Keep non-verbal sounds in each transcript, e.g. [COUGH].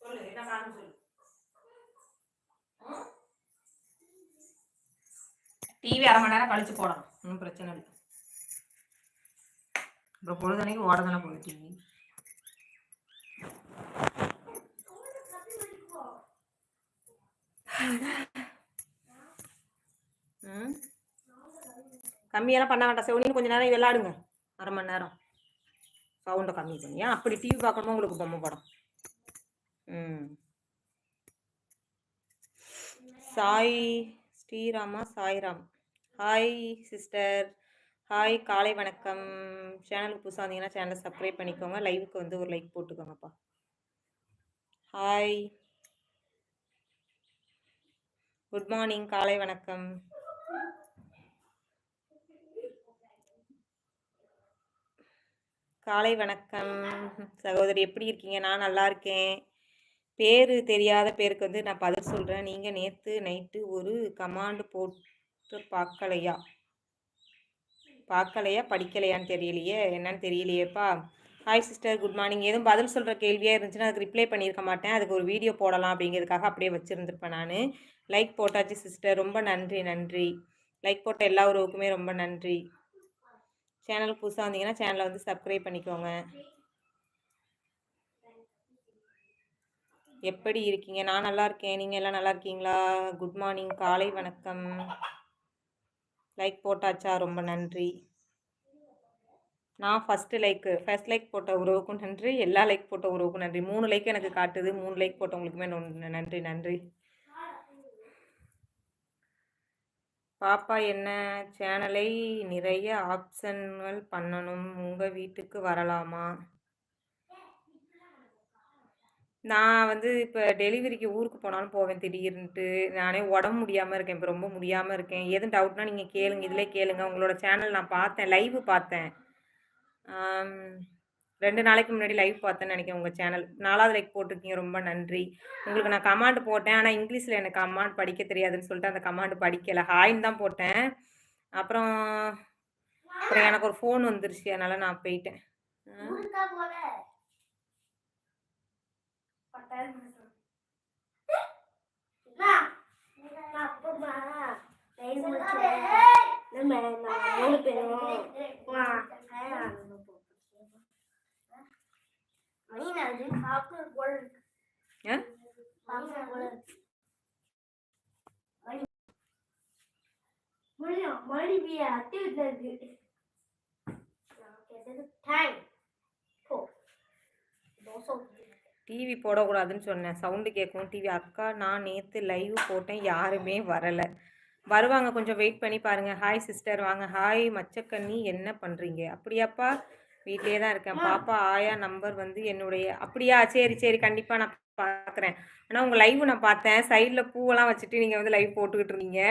சொல்லு என்ன காரணம் சொல்லு டிவி அரை மணி நேரம் கழிச்சு போடலாம் ஒன்றும் பிரச்சனை இல்லை அப்புறம் பொழுதனைக்கு ஓட தானே போகுது டிவி ம் கம்மியெல்லாம் பண்ண வேண்டாம் செவனின்னு கொஞ்ச நேரம் விளாடுங்க அரை மணி நேரம். சவுண்டை கம்மி பண்ணி. அப்படி டிவி பார்க்கணுமா உங்களுக்கு பொம்மை படம். ம். Sai Srirama Sairam. Hi sister hi காலை வணக்கம். சேனலுக்கு புதுசாக வந்தீங்கன்னா சேனலை சப்ஸ்கிரைப் பண்ணிக்கோங்க. லைவுக்கு வந்து ஒரு லைக் போட்டுக்கோங்கப்பா. ஹாய் குட் மார்னிங் காலை வணக்கம். காலை வணக்கம். சகோதரி எப்படி இருக்கீங்க? நான் நல்லா இருக்கேன். பேர் தெரியாத பேருக்கு வந்து நான் பதில் சொல்கிறேன் நீங்கள் நேற்று நைட்டு ஒரு கமாண்டு போட்டு பார்க்கலையா? பார்க்கலையா? படிக்கலையான்னு தெரியலையே. என்னன்னு தெரியலையேப்பா. ஹாய் சிஸ்டர் குட் மார்னிங் எதுவும் பதில் சொல்கிற கேள்வியாக இருந்துச்சுன்னா அதுக்கு ரிப்ளை பண்ணியிருக்க மாட்டேன். அதுக்கு ஒரு வீடியோ போடலாம் அப்படிங்கிறதுக்காக அப்படியே வச்சுருந்துருப்பேன் நான். லைக் போட்டாச்சு சிஸ்டர் ரொம்ப நன்றி நன்றி. லைக் போட்ட எல்லா உறவுக்குமே ரொம்ப நன்றி. சேனலுக்கு புதுசாக வந்தீங்கன்னா சேனலை வந்து சப்ஸ்கிரைப் பண்ணிக்கோங்க. எப்படி இருக்கீங்க? நான் நல்லா இருக்கேன். நீங்கள் எல்லாம் நல்லா இருக்கீங்களா? குட் மார்னிங் காலை வணக்கம். லைக் போட்டாச்சா? ரொம்ப நன்றி. நான் ஃபஸ்ட்டு லைக்கு ஃபஸ்ட் லைக் போட்ட உறவுக்கும் நன்றி எல்லா லைக் போட்ட உறவுக்கும் நன்றி. மூணு லைக் எனக்கு காட்டுது. மூணு லைக் போட்டவங்களுக்குமே நன்றி நன்றி. பாப்பா என்ன சேனலை நிறைய ஆப்ஷன்கள் பண்ணணும். உங்கள் வீட்டுக்கு வரலாமா? நான் வந்து இப்போ டெலிவரிக்கு ஊருக்கு போனாலும் போவேன் திடீர்னுட்டு நானே உடம்பு முடியாமல் இருக்கேன். இப்போ ரொம்ப முடியாமல் இருக்கேன். எதுவும் டவுட்னா நீங்கள் கேளுங்க. இதிலே கேளுங்க. உங்களோட சேனல் நான் பார்த்தேன். லைவ் பார்த்தேன். ரெண்டு நாளைக்கு முன்னாடி லைவ் பார்த்தேன்னு நினைக்கிறேன் உங்கள் சேனல் நாலாவது லைக் போட்டிருக்கீங்க ரொம்ப நன்றி. உங்களுக்கு நான் கமாண்ட் போட்டேன் ஆனால் இங்கிலீஷில் எனக்கு கமாண்ட் படிக்க தெரியாதுன்னு சொல்லிட்டு அந்த கமாண்ட் படிக்கலை. ஹாய்ன்னு தான் போட்டேன். அப்புறம் அப்புறம் எனக்கு ஒரு ஃபோன் வந்துருச்சு அதனால் நான் போயிட்டேன். நம்ம மூணு பேரும் மணி சாப்பிட்டு போல இருக்கு ஆ? சாப்பிட்டு போல இருக்கு மணி மணி மணி பியா அத்தி வீட்டுல இருக்கு டைம் போ தோசை டிவி போடக்கூடாதுன்னு சொன்னேன். சவுண்டு கேட்கும். டிவி அக்கா நான் நேற்று லைவ் போட்டேன். யாருமே வரலை. வருவாங்க. கொஞ்சம் வெயிட் பண்ணி பாருங்கள் ஹாய் சிஸ்டர் வாங்க. ஹாய் மச்சக்கண்ணி என்ன பண்ணுறீங்க அப்படியாப்பா? வீட்டிலே தான் இருக்கேன். பாப்பா ஆயா நம்பர் வந்து என்னுடைய அப்படியா? சரி சரி கண்டிப்பாக நான் பார்க்குறேன் ஆனால் உங்கள் லைவ் நான் பார்த்தேன். சைடில் பூவெல்லாம் வச்சுட்டு நீங்கள் வந்து லைவ் போட்டுக்கிட்டு இருந்தீங்க.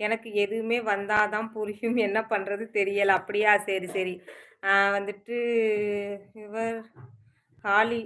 எனக்கு எதுவுமே வந்தால் தான் புரியும். [LAUGHS] என்ன பண்ணுறது தெரியலை. அப்படியா? சரி சரி. வந்துட்டு இவர் காளி.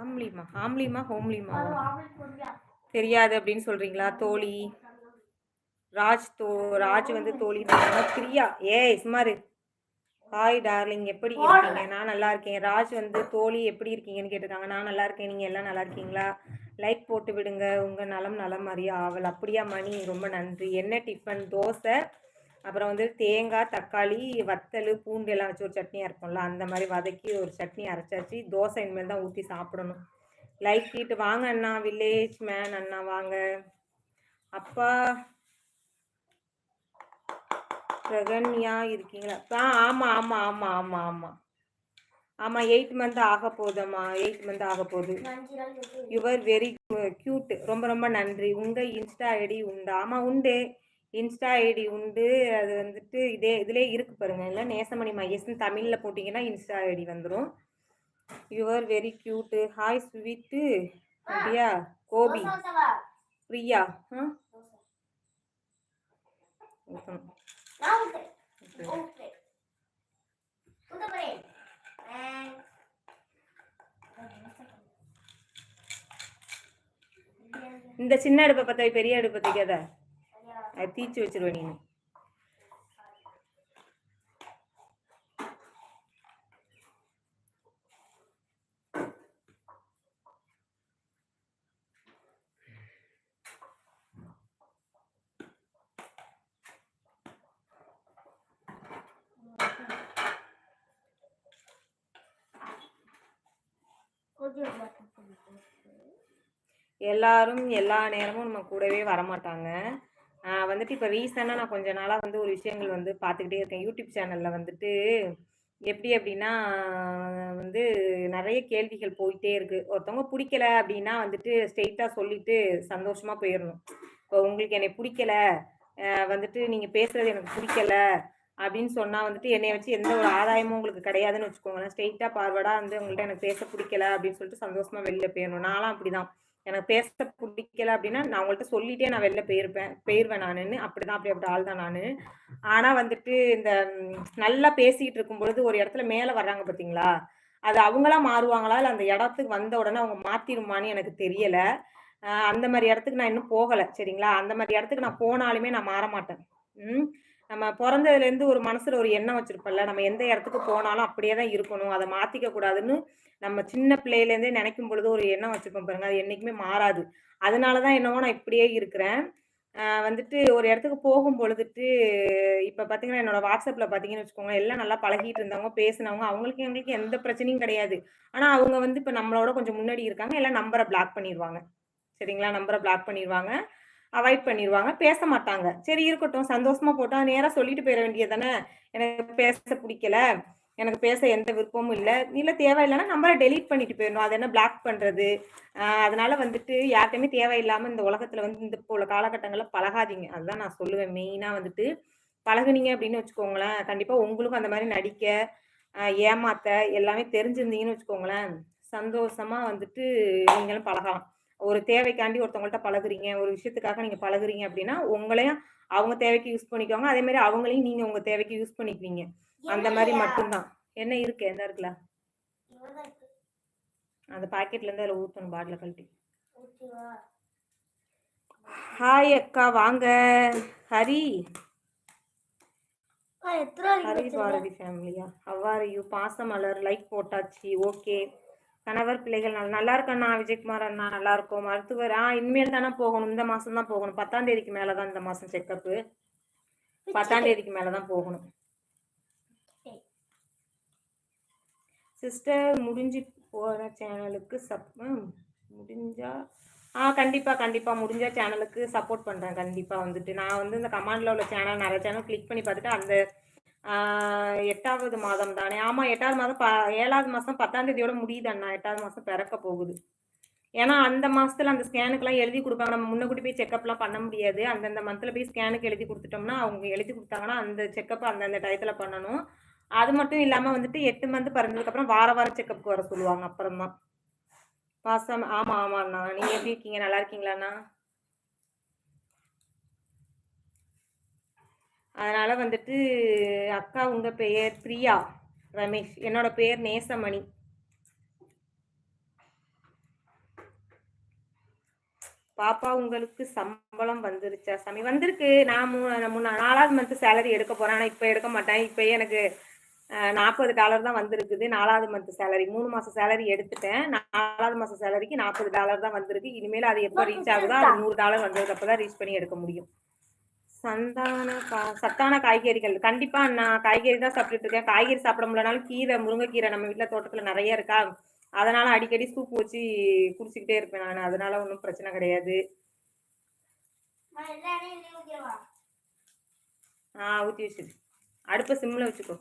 ஆம்லிமா ஆம்லிமா ஹோம்லிமா. தெரியாது அப்படின்னு சொல்கிறீங்களா தோழி. ராஜ் தோ ராஜ் வந்து தோழி பிரியா. ஏய் சுமாரு ஹாய் டார்லிங் எப்படி இருக்கீங்க? நான் நல்லா இருக்கேன். ராஜ் வந்து தோழி எப்படி இருக்கீங்கன்னு கேட்டிருக்காங்க. நான் நல்லா இருக்கேன். நீங்கள் எல்லாம் நல்லா இருக்கீங்களா? லைக் போட்டு விடுங்க. உங்கள் நலம் நலம் அறிய ஆவல். அப்படியா மணி? ரொம்ப நன்றி. என்ன டிஃபன் தோசை அப்புறம் வந்து தேங்காய் தக்காளி வத்தல் பூண்டு எல்லாம் வச்சு ஒரு சட்னி அரைப்போம்ல அந்த மாதிரி வதக்கி ஒரு சட்னி அரைச்சாச்சு. தோசை இனிமேல் தான் ஊற்றி சாப்பிடணும். லைக் ஹீட் வாங்க அண்ணா. வில்லேஜ் மேன் அண்ணா வாங்க. அப்பா பிரகன்யா இருக்கீங்களா? ஆ ஆமாம் ஆமாம் ஆமாம் ஆமாம் ஆமாம் ஆமாம் எயிட் மந்த் ஆக போகுதம்மா. எயிட் மந்த் ஆக போகுது. யுவர் வெரி க்யூட் ரொம்ப ரொம்ப நன்றி. உங்கள் இன்ஸ்டா ஐடி உண்டு. ஆமாம் உண்டு. இன்ஸ்டா ஐடி உண்டு. அது வந்துட்டு இதே இதிலே இருக்கு பாருங்க. இல்லை நேசமணி மையஸ்ன்னு தமிழில் போட்டிங்கன்னா இன்ஸ்டா ஐடி வந்துடும் your very cute hi sweet அப்படியா? கோபி. பிரியா. ஆ? இந்த சின்ன அடுப்பை பார்த்தா பெரிய அடுப்பை தைக்காத. தீச்சு வச்சிருவேன் நீ. எல்லாரும் எல்லா நேரமும் நம்ம கூடவே வரமாட்டாங்க. வந்துட்டு இப்போ ரீசெண்டாக நான் கொஞ்ச நாளாக வந்து ஒரு விஷயங்கள் வந்து பார்த்துக்கிட்டே இருக்கேன். யூடியூப் சேனலில் வந்துட்டு எப்படி அப்படின்னா வந்து நிறைய கேள்விகள் போயிட்டே இருக்கு. ஒருத்தவங்க பிடிக்கல அப்படின்னா வந்துட்டு ஸ்ட்ரெயிட்டாக சொல்லிட்டு சந்தோஷமாக போயிடணும். இப்போ உங்களுக்கு என்னை பிடிக்கல வந்துட்டு நீங்கள் பேசுறது எனக்கு பிடிக்கல அப்படின்னு சொன்னால் வந்துட்டு என்னை வச்சு எந்த ஒரு ஆதாயமும் உங்களுக்கு கிடையாதுன்னு வச்சுக்கோங்களேன். ஸ்ட்ரெயிட்டாக பார்வர்டாக வந்து உங்கள்கிட்ட எனக்கு பேச பிடிக்கல அப்படின்னு சொல்லிட்டு சந்தோஷமாக வெளில போயிடணும் நான்லாம் அப்படிதான். எனக்கு பேச பிடிக்கல அப்படின்னா நான் உங்கள்கிட்ட சொல்லிட்டே நான் வெளில போயிருப்பேன். போயிருவேன் நானுன்னு. அப்படிதான் அப்படி அப்படி ஆள் தான் நான். ஆனால் வந்துட்டு இந்த நல்லா பேசிக்கிட்டு இருக்கும் பொழுது ஒரு இடத்துல மேலே வர்றாங்க பார்த்தீங்களா அது அவங்களா மாறுவாங்களா? இல்லை அந்த இடத்துக்கு வந்த உடனே அவங்க மாத்திருமான்னு எனக்கு தெரியல. அந்த மாதிரி இடத்துக்கு நான் இன்னும் போகலை. சரிங்களா? அந்த மாதிரி இடத்துக்கு நான் போனாலுமே நான் மாற மாட்டேன். ம்? நம்ம பிறந்ததுலேருந்து ஒரு மனசில் ஒரு எண்ணம் வச்சுருப்போம்ல நம்ம எந்த இடத்துக்கு போனாலும் அப்படியே தான் இருக்கணும். அதை மாற்றிக்க கூடாதுன்னு நம்ம சின்ன பிள்ளையிலேருந்தே நினைக்கும் பொழுது ஒரு எண்ணம் வச்சுருப்போம் பாருங்க. அது என்றைக்குமே மாறாது. அதனால தான் என்னவோ நான் இப்படியே இருக்கிறேன். வந்துட்டு ஒரு இடத்துக்கு போகும் பொழுதுட்டு இப்போ பார்த்தீங்கன்னா என்னோட வாட்ஸ்அப்பில் பார்த்தீங்கன்னு வச்சுக்கோங்க எல்லாம் நல்லா பழகிட்டு இருந்தவங்க பேசினவங்க அவங்களுக்கு எங்களுக்கு எந்த பிரச்சனையும் கிடையாது. ஆனால் அவங்க வந்து இப்போ நம்மளோட கொஞ்சம் முன்னாடி இருக்காங்க. எல்லாம் நம்பரை பிளாக் பண்ணிடுவாங்க சரிங்களா? நம்பரை பிளாக் பண்ணிடுவாங்க அவாய்ட் பண்ணிடுவாங்க பேச மாட்டாங்க. சரி இருக்கட்டும். சந்தோஷமா போட்டா நேராக சொல்லிட்டு போயிட வேண்டியது தானே எனக்கு பேச பிடிக்கல. எனக்கு பேச எந்த விருப்பமும் இல்லை. இல்லை தேவையில்லைன்னா நம்மளை டெலீட் பண்ணிட்டு போயிடணும். அது என்ன பிளாக் பண்ணுறது அதனால வந்துட்டு யார்கிட்டயுமே தேவையில்லாமல் இந்த உலகத்தில் வந்து இந்த இப்போ உள்ள காலகட்டங்களில் பழகாதீங்க. அதுதான் நான் சொல்லுவேன். மெயினாக வந்துட்டு பழகுனீங்க அப்படின்னு வச்சுக்கோங்களேன். கண்டிப்பாக உங்களுக்கும் அந்த மாதிரி நடிக்க ஏமாத்த எல்லாமே தெரிஞ்சிருந்தீங்கன்னு வச்சுக்கோங்களேன். சந்தோஷமா வந்துட்டு நீங்களும் பழகலாம். ஒரு தேவைக்காண்டி ஒருத்தவங்கள்ட்ட பழகுறீங்க ஒரு விஷயத்துக்காக நீங்க பழகுறீங்க அப்படின்னா உங்களையும் அவங்க தேவைக்கு யூஸ் பண்ணிக்குவாங்க அதே மாதிரி அவங்களையும் நீங்க உங்க தேவைக்கு யூஸ் பண்ணிக்குவீங்க. அந்த மாதிரி? மட்டும்தான். என்ன இருக்கு? எந்த இருக்குல்ல. அந்த பாக்கெட்ல இருந்து அதில் ஊற்றணும் பாட்டில் கழட்டி? ஹாய் அக்கா வாங்க. ஹரி? ஹரி? பாரதி ஃபேமிலியா அவ்வாறு யூ பாசமலர் லைக் போட்டாச்சு. ஓகே கணவர் பிள்ளைகள் நல்லா நல்லா இருக்கண்ணா விஜயகுமார் அண்ணா நல்லா இருக்கும் மருத்துவர் ஆ இனிமேல் தானே போகணும். இந்த மாசம் தான் போகணும். பத்தாம் தேதிக்கு மேலே தான் இந்த மாசம் செக்கப்பு பத்தாம் தேதிக்கு மேலே தான் போகணும். சிஸ்டர் முடிஞ்சு போகிற சேனலுக்கு சப் முடிஞ்சா ஆ கண்டிப்பாக கண்டிப்பாக முடிஞ்சா சேனலுக்கு சப்போர்ட் பண்ணுறேன் கண்டிப்பாக வந்துட்டு. நான் வந்து இந்த கமாண்டில் உள்ள சேனல் நிறைய சேனல் கிளிக் பண்ணி பார்த்துட்டு அந்த எட்டாவது மாதம் தானே. ஆமாம் எட்டாவது மாதம் ப ஏழாவது மாதம் பத்தாம் தேதியோட முடியுது அண்ணா. எட்டாவது மாதம் பிறக்க போகுது. ஏன்னா அந்த மாசத்துல அந்த ஸ்கேனுக்குலாம் எழுதி கொடுப்பாங்க நம்ம முன்னக்கூட்டி போய் செக்கப்லாம் பண்ண முடியாது. அந்தந்த மந்த்தில் போய் ஸ்கேனுக்கு எழுதி கொடுத்துட்டோம்னா அவங்க எழுதி கொடுத்தாங்கன்னா அந்த செக்கப் அந்தந்த டயத்துல பண்ணணும். அது மட்டும் இல்லாமல் வந்துட்டு எட்டு மந்த் பிறந்ததுக்கப்புறம் வார வாரம் செக்அப்க்கு வர சொல்லுவாங்க. அப்புறமா தான் பாசம் ஆமாம் ஆமாண்ணா நீங்கள் எப்படி இருக்கீங்க? நல்லா இருக்கீங்களாண்ணா அதனால் வந்துட்டு அக்கா உங்கள் பெயர் பிரியா ரமேஷ். என்னோட பெயர் நேசமணி. பாப்பா உங்களுக்கு சம்பளம் வந்துருச்சா? சாமி வந்திருக்கு. நான் மூ மூணு நாலாவது மந்த்து சேலரி எடுக்க போகிறேன் ஆனால் இப்போ எடுக்க மாட்டேன். இப்போ எனக்கு நாற்பது டாலர் தான் வந்திருக்குது. நாலாவது மந்த் சேலரி மூணு மாதம் சேலரி எடுத்துட்டேன். நாலாவது மாதம் சேலரிக்கு நாற்பது டாலர் தான் வந்திருக்கு. இனிமேல் அது எப்போ ரீச் ஆகுதோ அது நூறு டாலர் வந்ததுக்கு தான் ரீச் பண்ணி எடுக்க முடியும். சந்தான கா சத்தான காய்கறிகள். கண்டிப்பாக நான் காய்கறி தான் சாப்பிட்டுட்டு இருக்கேன். காய்கறி சாப்பிட முடியலனாலும் கீரை முருங்கைக்கீரை நம்ம வீட்டில் தோட்டத்தில் நிறைய இருக்கா? அதனால அடிக்கடி சூப் வச்சு குடிச்சிக்கிட்டே இருப்பேன் நான். அதனால ஒன்றும் பிரச்சனை கிடையாது? ஆ ஊற்றி வச்சிரு அடுப்பை சிம்மில் வச்சுக்கோ.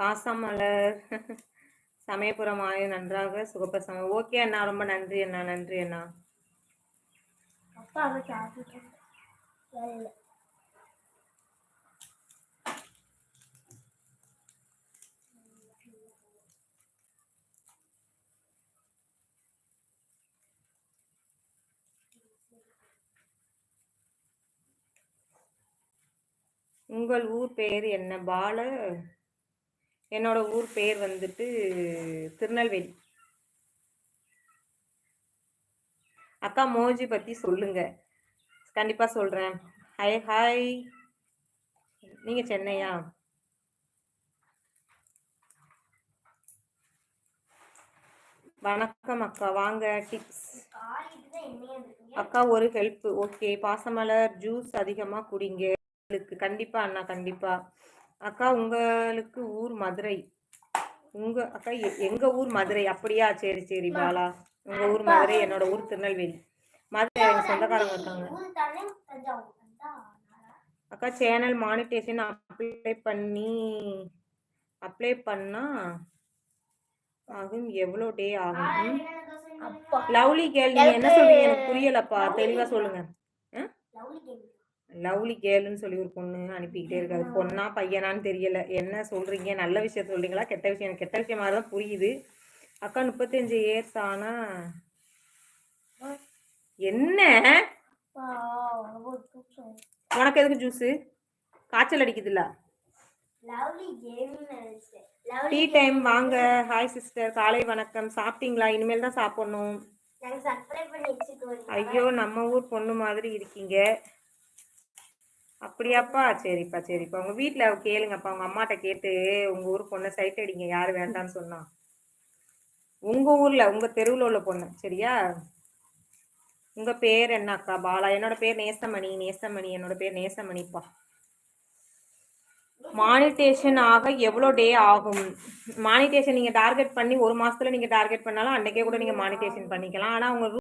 பாசமலர் சமயபுரம் ஆய நன்றாக சுகப்பிரசவம். ஓகே அண்ணா ரொம்ப நன்றி அண்ணா நன்றி அண்ணா. உங்கள் ஊர் பெயர் என்ன? பால என்னோட ஊர் பேர் வந்துட்டு திருநெல்வேலி. அக்கா மோஜி பத்தி சொல்லுங்க. கண்டிப்பா சொல்றேன். ஹாய் ஹாய் நீங்க சென்னையா? வணக்கம் அக்கா. வாங்க டிப்ஸ் அக்கா ஒரு ஹெல்ப் ஓகே பாசமலர் ஜூஸ் அதிகமாக குடிங்க. உங்களுக்கு கண்டிப்பா அண்ணா கண்டிப்பா. அக்கா உங்களுக்கு ஊர் மதுரை. உங்க அக்கா எங்க ஊர் மதுரை? அப்படியா? சரி சரி பாலா. உங்க ஊர் மதுரை என்னோட ஊர் திருநெல்வேலி. மதுரை எனக்கு சொந்தக்காரங்க இருக்காங்க. அக்கா சேனல் மானிட்டேஷன் அப்ளை பண்ணி அப்ளை பண்ணா ஆகும். எவ்வளோ டே ஆகும்? லவ்லி கேள் நீங்க என்ன சொல்றீங்க? எனக்கு புரியலப்பா. தெளிவா சொல்லுங்க. ஆ? லவ்லி கேர்ள்னு சொல்லி ஒரு பொண்ணு அனுப்பிக்கிட்டே இருக்காது பொண்ணா பையனான்னு தெரியல. என்ன சொல்றீங்க? நல்ல விஷயம் சொல்றீங்களா? கெட்ட விஷயம்? எனக்கு கெட்ட விஷயம் தான் புரியுது. அக்கா முப்பத்தஞ்சு இயர்ஸ் ஆனா என்ன? உனக்கு எதுக்கு ஜூஸு காய்ச்சல் அடிக்குதுல்ல? டீ டைம் வாங்க. ஹாய் சிஸ்டர் காலை வணக்கம். சாப்பிட்டீங்களா? இனிமேல் தான் சாப்பிடணும். ஐயோ நம்ம ஊர் பொண்ணு மாதிரி இருக்கீங்க. அப்படியாப்பா? சரிப்பா சரிப்பா. உங்க வீட்டுல கேளுங்கப்பா. உங்க அம்மாட்ட கேட்டு உங்க ஊர் பொண்ணை சைட் அடிங்க. யாரு வேண்டாம்னு சொன்னா. உங்க ஊர்ல உங்க தெருவுல உள்ள பொண்ணு. சரியா? உங்க பேர் என்ன அக்கா பாலா. என்னோட பேர் நேசமணி. நேசமணி. என்னோட பேர் நேசமணிப்பா. மானிட்டேஷன் ஆக எவ்வளோ டே ஆகும்? மானிட்டேஷன் நீங்கள் டார்கெட் பண்ணி ஒரு மாசத்துல நீங்கள் டார்கெட் பண்ணாலும் அன்னைக்கே கூட நீங்கள் மானிட்டேஷன் பண்ணிக்கலாம். ஆனால் உங்க